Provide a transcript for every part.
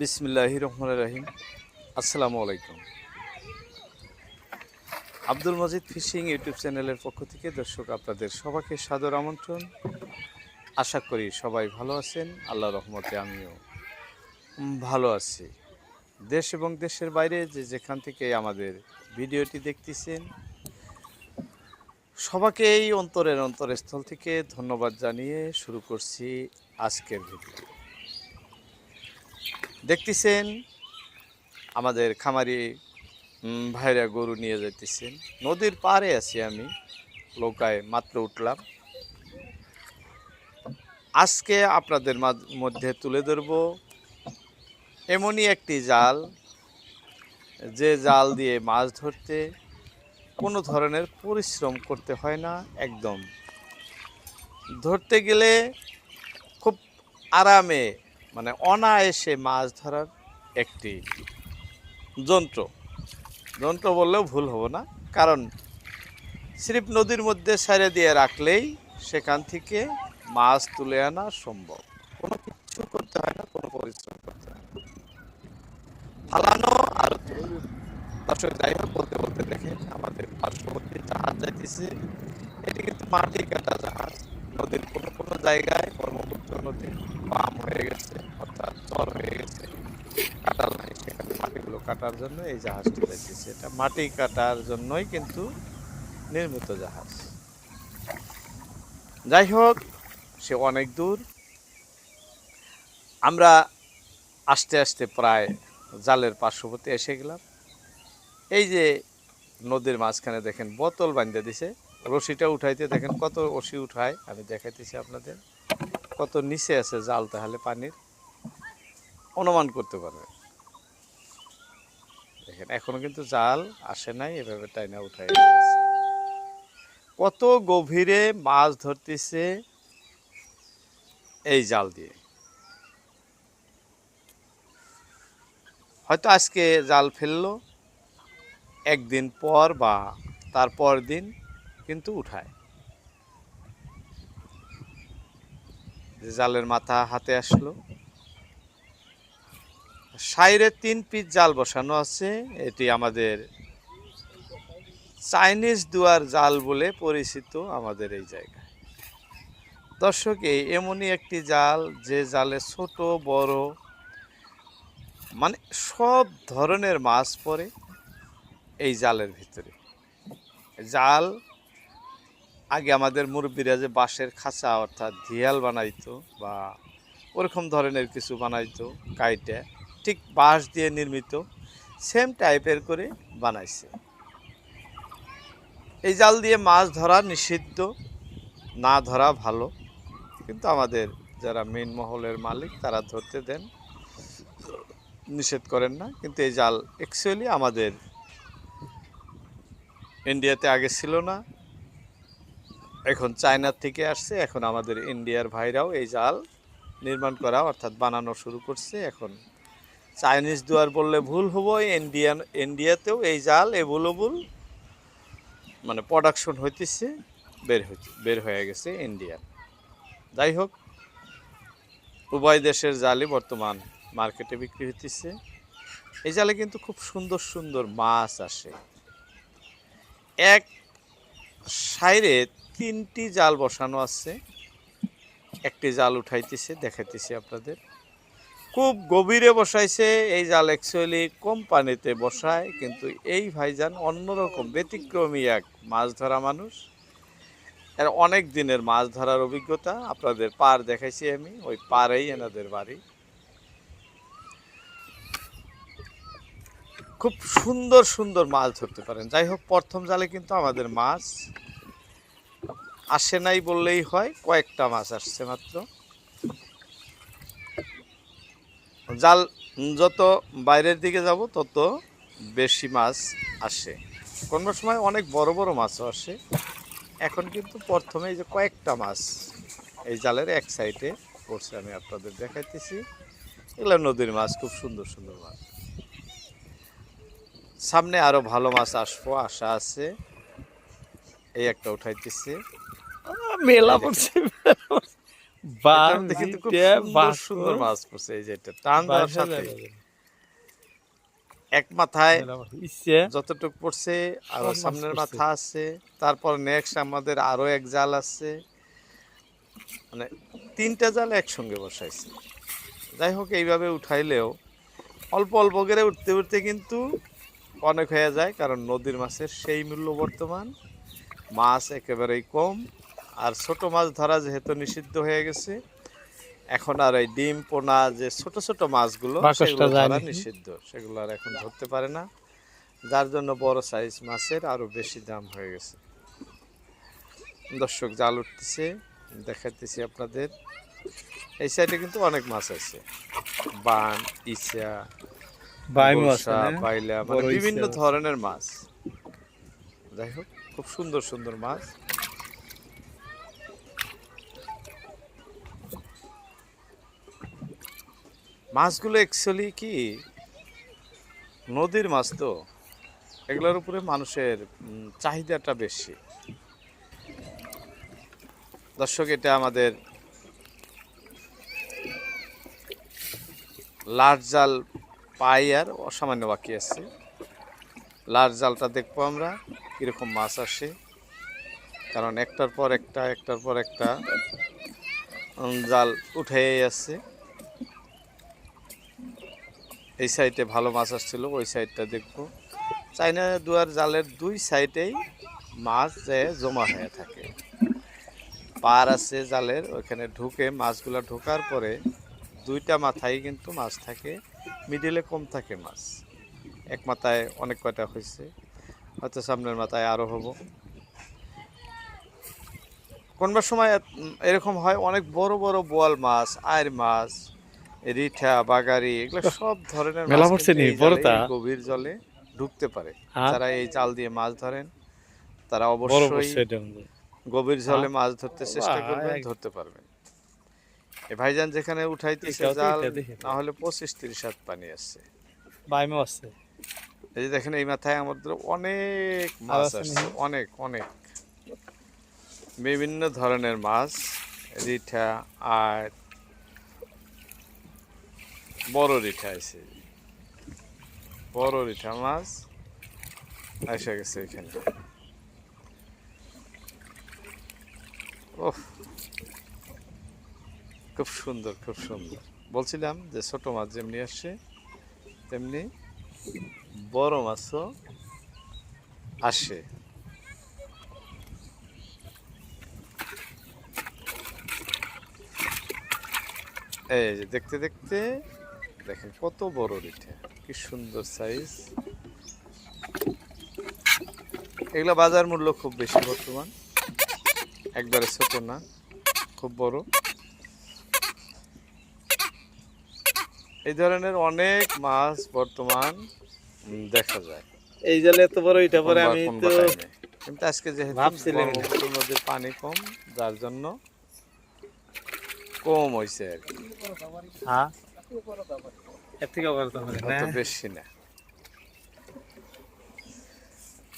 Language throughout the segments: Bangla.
বিসমিল্লাহ রহমান রাহিম। আসসালামু আলাইকুম। আব্দুল মজিদ ফিশিং ইউটিউব চ্যানেলের পক্ষ থেকে দর্শক আপনাদের সবাইকে সাদর আমন্ত্রণ। আশা করি সবাই ভালো আছেন। আল্লাহ রহমতে আমিও ভালো আছি। দেশ এবং দেশের বাইরে যে যেখান থেকে আমাদের ভিডিওটি দেখতেছেন, সবাইকে এই অন্তরের অন্তরস্থল থেকে ধন্যবাদ জানিয়ে শুরু করছি আজকের ভিডিও। দেখতেছেন, আমাদের খামারি ভাইরা গরু নিয়ে যাইতেছেন। নদীর পাড়ে আছি আমি নৌকায় মাত্র উঠলাম। আজকে আপনাদের মধ্যে তুলে ধরব এমনই একটি জাল। যে জাল দিয়ে মাছ ধরতে কোনো ধরনের পরিশ্রম করতে হয় না, একদম। ধরতে গেলে খুব আরামে মানে অনায়াসে মাছ ধরার একটি যন্ত্র। যন্ত্র বললেও ভুল হবে না, কারণ স্রিপ নদীর মধ্যে সাইড়ে দিয়ে রাখলেই সেখান থেকে মাছ তুলে আনা সম্ভব। কোনো কিছু করতে হয় না, কোনো পরিশ্রম করতে হয় না। ফালানো আর যাই হোক, বলতে বলতে দেখেন আমাদের পার্শ্ববর্তী জাহাজ যাইতেছে। এটি কিন্তু মাটি কাটা জাহাজ। নদীর কোনো কোনো জায়গায় ব্রহ্মপুত্র নদী বাম হয়ে গেছে, অর্থাৎ চর হয়ে গেছে। কাটাল নাই, সেখানে মাটিগুলো কাটার জন্য এই জাহাজটি যাইতেছে। এটা মাটি কাটার জন্যই কিন্তু নির্মিত জাহাজ। যাই হোক, সে অনেক দূর। আমরা আস্তে আস্তে প্রায় জালের পার্শ্ববর্তী এসে গেলাম। এই যে নদীর মাঝখানে দেখেন, বোতল বাঁধতে দিছে। রশিটা উঠাইতে দেখেন কত রশি উঠায়। আমি দেখাইতেছি আপনাদের। কত নিচে আছে জাল, তাহলে পানির অনুমান করতে পারবে। দেখেন, এখনও কিন্তু জাল আসে নাই, এভাবে টাইনা উঠাই কত গভীরে মাছ ধরতেছে এই জাল দিয়ে। হয়তো আজকে জাল ফেলল, একদিন পর বা তারপর দিন কিন্তু উঠায়। যে জালের মাথা হাতে আসলো। সাইরে তিন পিস জাল বসানো আছে। এটি আমাদের চাইনিজ দুয়ার জাল বলে পরিচিত আমাদের এই জায়গায় দর্শক, এই এমনই একটি জাল, যে জালে ছোট, বড় মানে সব ধরনের মাছ পড়ে এই জালের ভিতরে। জাল আগে আমাদের মুরব্বীরা যে বাঁশের খাঁচা অর্থাৎ ধিয়াল বানাইতো বা ওরকম ধরনের কিছু বানাইতো, কাইটে, ঠিক বাঁশ দিয়ে নির্মিত সেম টাইপের করে বানাইছে। এই জাল দিয়ে মাছ ধরা নিষিদ্ধ, না ধরা ভালো, কিন্তু আমাদের যারা মেন মহলের মালিক তারা ধরতে দেন, নিষেধ করেন না, কিন্তু এই জাল অ্যাকচুয়ালি আমাদের ইন্ডিয়াতে আগে ছিল না। এখন চায়নার থেকে আসছে, এখন আমাদের ইন্ডিয়ার ভাইরাও এই জাল নির্মাণ করা, অর্থাৎ বানানো শুরু করছে। এখন চাইনিজ দুয়ার বললে ভুল হব, ইন্ডিয়ান, ইন্ডিয়াতেও এই জাল এভেলেবল মানে প্রোডাকশন হইতেছে, বের হইতে, বের হয়ে গেছে ইন্ডিয়ান যাই হোক, উভয় দেশের জালই বর্তমান মার্কেটে বিক্রি হইতেছে। এই জালে কিন্তু খুব সুন্দর সুন্দর মাছ আসে। এক সাইরে তিনটি জাল বসানো আছে। একটি জাল উঠাইতেছে, দেখাইতেছি আপনাদের। খুব গভীরে বসাইছে, এই জাল অ্যাকচুয়ালি কম পানিতে বসায়, কিন্তু এই ভাইজান অন্যরকম, ব্যতিক্রমী এক মাছ ধরা মানুষ। এর অনেক দিনের মাছ ধরার অভিজ্ঞতা, আপনাদের পার দেখাইছি আমি, ওই পারেই এনাদের বাড়ি। খুব সুন্দর সুন্দর মাছ ধরতে পারেন। যাই হোক, প্রথম জালে কিন্তু আমাদের মাছ। আসে নাই বললেই হয়, কয়েকটা মাছ আসছে মাত্র। জাল, যত বাইরের দিকে যাব, তত বেশি মাছ আসে। কোনো সময় অনেক বড় বড় মাছও আসে। এখন কিন্তু প্রথমে এই যে কয়েকটা মাছ এই জালের এক সাইডে পড়ছে, আমি আপনাদের দেখাইতেছি। এগুলো নদীর মাছ, খুব সুন্দর সুন্দর মাছ। সামনে আরও ভালো মাছ আসব, আশা আছে। এই একটা উঠাইতেছে। মেলা পড়ছে এটার মধ্যে কিন্তু খুব সুন্দর সুন্দর মাছ পড়ছে এই যে টান দেওয়ার সাথে। এক মাথায় যতটুকু পড়ছে আর সামনের মাথা আছে। তারপর নেক্সট আমাদের আরও এক জাল আছে। মানে তিনটা জাল একসঙ্গে বসাইছে। যাই হোক এইভাবে উঠাইলেও অল্প অল্প করে উঠতে উঠতে কিন্তু অনেক হয়ে যায় কারণ নদীর মাছের সেই মূল্য বর্তমান। মাছ একেবারেই কম। আর ছোট মাছ ধরা যেহেতু নিষিদ্ধ হয়ে গেছে এখন আর এই ডিম পোনা যে ছোট ছোট মাছগুলো বাকসটা সেগুলো ধরা নিষিদ্ধ। সেগুলো আর এখন ধরতে পারে না। যার জন্য বড় সাইজ মাছের আরও বেশি দাম হয়ে গেছে। দর্শক জাল উঠতেছে দেখাতেছি আপনাদের। এই সাইডে কিন্তু অনেক মাছ আছে। বান বর্ষা, না? বাইলা মানে বিভিন্ন ধরনের মাছ। যাই হোক খুব সুন্দর সুন্দর মাছ। মাছগুলো অ্যাকচুয়ালি কি? নদীর মাছ তো। এগুলোর উপরে মানুষের চাহিদাটা বেশি। দর্শক, এটা আমাদের লার্জ জাল পাই আর অসামান্য বাকি আছে। লার্জ জালটা দেখব আমরা, কীরকম মাছ আসে। কারণ একটার পর একটা, একটার পর একটা জাল উঠেই আছে। এই সাইডে ভালো মাছ আসছিল, ওই সাইডটা দেখব। চাইনা দুয়ার জালের দুই সাইডেই মাছ যে জমা হয়ে থাকে। পার আছে জালের, ওখানে ঢুকে মাছগুলো ঢোকার পরে দুইটা মাথায় কিন্তু মাছ থাকে মিডিলে কম থাকে মাছ। এক মাথায় অনেক কয়টা হয়েছে, হয়তো সামনের মাথায় আরও হব। কোনবার সময় এরকম হয়, অনেক বড় বড় বোয়াল মাছ আয়ের মাছ রিঠা বাগারি এগুলো সব ধরনের মেলা পড়ছে? এই গভীর জলে ঢুকতে পারে হ্যাঁ? যারা এই জাল দিয়ে মাছ ধরেন তারা অবশ্যই। গভীর জলে হ্যাঁ? মাছ ধরতে চেষ্টা করবেন ধরতে পারবেন এ ভাইজান যেখানে উঠাইতেছে জাল না হলে পঁচিশ তিরিশ হাত পানি আসছে বাইমু আছে এই যে দেখেন এই মাথায় আমাদের অনেক মাছ আছে আসছে অনেক অনেক বিভিন্ন ধরনের মাছ রিঠা আর বড় রিঠা আছে বড় রিঠা মাছ এসে গেছে এখানে ওহ খুব সুন্দর খুব সুন্দর। বলছিলাম যে ছোট মাছ যেমনি আসছে, তেমনি বড় মাছও আসে এই যে দেখতে দেখতে দেখেন কত বড় রিঠে কি সুন্দর সাইজ এগুলা বাজার মূল্য খুব বেশি বর্তমান একবারে ছোট না খুব বড়। এই ধরনের অনেক মাছ বর্তমান দেখা যায়। এই জালে এত বড় এটা পরে আমি তো। কিন্তু আজকে যেহেতু ভাবছিলাম নদীর পানি কম যার জন্য কম হয়েছে আর কি। হ্যাঁ। এর থেকে বড় তো হবে। অত না বেশি না।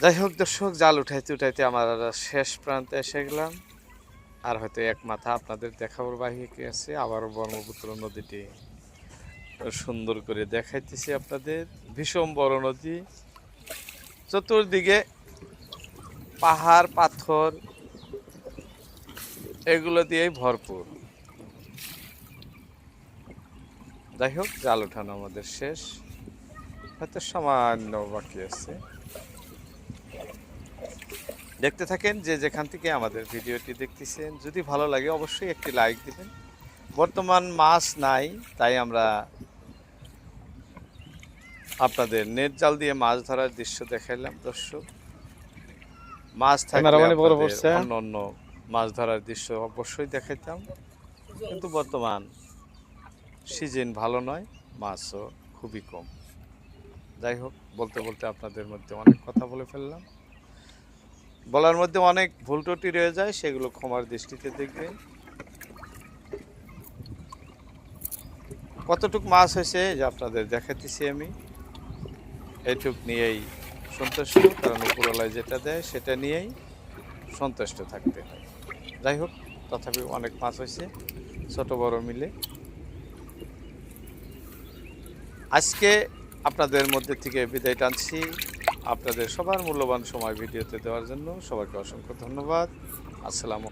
যাই হোক দর্শক জাল উঠাইতে উঠাইতে আমার শেষ প্রান্তে এসে গেলাম। আর হয়তো এক মাথা আপনাদের দেখাবার বাহিকে আছে। আবারও ব্রহ্মপুত্র নদীটি সুন্দর করে দেখাইতেছি আপনাদের। ভীষণ বড় নদী। চতুর্দিকে পাহাড় পাথর এগুলো দিয়েই ভরপুর। যাই হোক জাল ওঠানো আমাদের শেষ। হয়তো সামান্য বাকি আছে। দেখতে থাকেন যে যেখান থেকে আমাদের ভিডিওটি দেখতেছেন। যদি ভালো লাগে অবশ্যই একটি লাইক দিবেন। বর্তমান মাছ নাই তাই আমরা আপনাদের নেট জাল দিয়ে মাছ ধরার দৃশ্য দেখাইলাম দর্শক। মাছ থাকলে পড়ছে। অন্য অন্য মাছ ধরার দৃশ্য অবশ্যই দেখাইতাম। কিন্তু বর্তমান সিজন ভালো নয়, মাছও খুবই কম। যাই হোক, বলতে বলতে আপনাদের মধ্যে অনেক কথা বলে ফেললাম। বলার মধ্যে অনেক ভুল ত্রুটি রয়ে যায়, সেগুলো ক্ষমার দৃষ্টিতে দেখবেন। কতটুক মাছ হয়েছে যে আপনাদের দেখাতেছি আমি। এইটুক নিয়েই সন্তুষ্ট, কারণ উপরওয়ালায় যেটা দেয়, সেটা নিয়েই সন্তুষ্ট থাকতে হয়। যাই হোক, তথাপি অনেক মাছ হয়েছে, ছোট বড় মিলে। আজকে আপনাদের মধ্যে থেকে বিদায় টানছি। আপনাদের সবার মূল্যবান সময় ভিডিওতে দেওয়ার জন্য সবাইকে অসংখ্য ধন্যবাদ। আসসালামু